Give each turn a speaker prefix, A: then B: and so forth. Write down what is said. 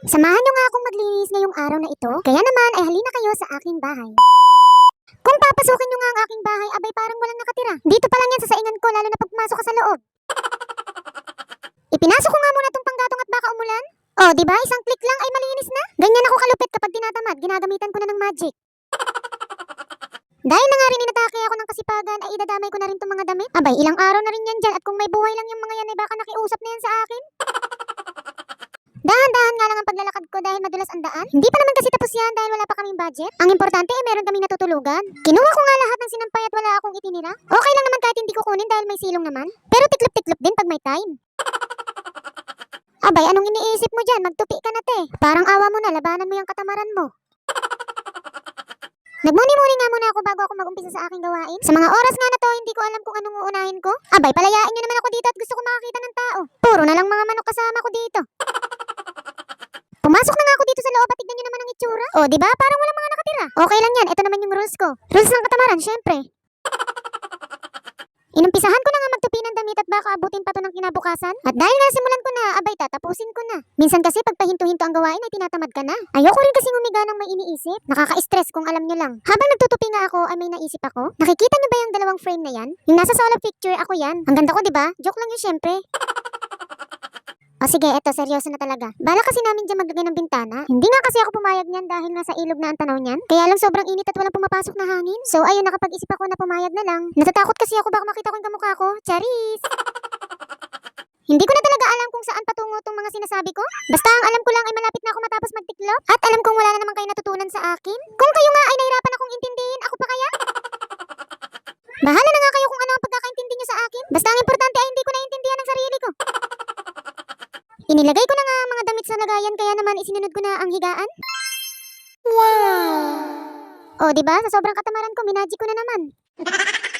A: Samahan niyo nga akong maglinis ngayong araw na ito. Kaya naman ay halina kayo sa aking bahay. Kung papasukin niyo nga ang aking bahay, abay parang walang nakatira. Dito pa lang yan sa saingan ko, lalo na pag pumasok ka sa loob. Ipinasok ko nga muna tong panggatong at baka umulan. Oh, di ba? Isang click lang ay malinis na. Ganyan ako kalupit kapag tinatamad. Ginagamitan ko na ng magic. Dahil na nga rin inatake ako ng kasipagan, ay idadamay ko na rin tong mga damit. Abay, ilang araw na rin yan dyan at kung may buhay lang yung mga yan ay baka nakiusap na yan sa akin. Dahan-dahan nga lang ang paglalakad ko dahil madulas ang daan. Hindi pa naman kasi tapos yan dahil wala pa kaming budget. Ang importante ay meron kaming natutulugan. Kinuha ko nga lahat ng sinampay at wala akong itinira. Okay lang naman kahit hindi ko kunin dahil may silong naman. Pero tiklop-tiklop din pag may time. Abay, anong iniisip mo dyan? Magtupi ka na te. Parang awa mo na, labanan mo yung katamaran mo. Nagmuni-muni nga muna ako bago ako mag-umpisa sa aking gawain. Sa mga oras nga na to, hindi ko alam kung anong uunahin ko. Abay, palayain nyo naman ako dito at gusto ko makakita ng tao. Puro na lang mga manok kasama ko dito. O, di ba? Parang walang mga nakatira. Okay lang yan. Ito naman yung rules ko. Rules ng katamaran, syempre. Inumpisahan ko na nga magtupi ng damit at baka abutin pa to ng kinabukasan. At dahil nga simulan ko na, abay tatapusin ko na. Minsan kasi pag pahinto-hinto ang gawain ay tinatamad ka na. Ayoko rin kasing umiga ng may iniisip. Nakaka-stress kung alam nyo lang. Habang nagtutupi nga ako ay may naisip ako. Nakikita nyo ba yung dalawang frame na yan? Yung nasa solo picture, ako yan. Ang ganda ko, di ba? Joke lang yun syempre. O sige, eto, seryoso na talaga. Bala kasi namin dyan maglagay ng bintana. Hindi nga kasi ako pumayag niyan dahil nasa ilog na ang tanaw niyan. Kaya lang sobrang init at walang pumapasok na hangin. So ayun, nakapag-isip ako na pumayag na lang. Natatakot kasi ako baka makita ko yung kamukha ko. Charis! Hindi ko na talaga alam kung saan patungo tong mga sinasabi ko. Basta ang alam ko lang ay malapit na ako matapos magtiklop. At alam kong wala na naman kayo natutunan sa akin. Kung kayo nga ay nahirapan akong intindihin, ako pa kaya? Bahala Inilagay ko na nga ang mga damit sa lagayan kaya naman isinunod ko na ang higaan. Wow! O, di ba? Sa sobrang katamaran ko, minagic ko na naman.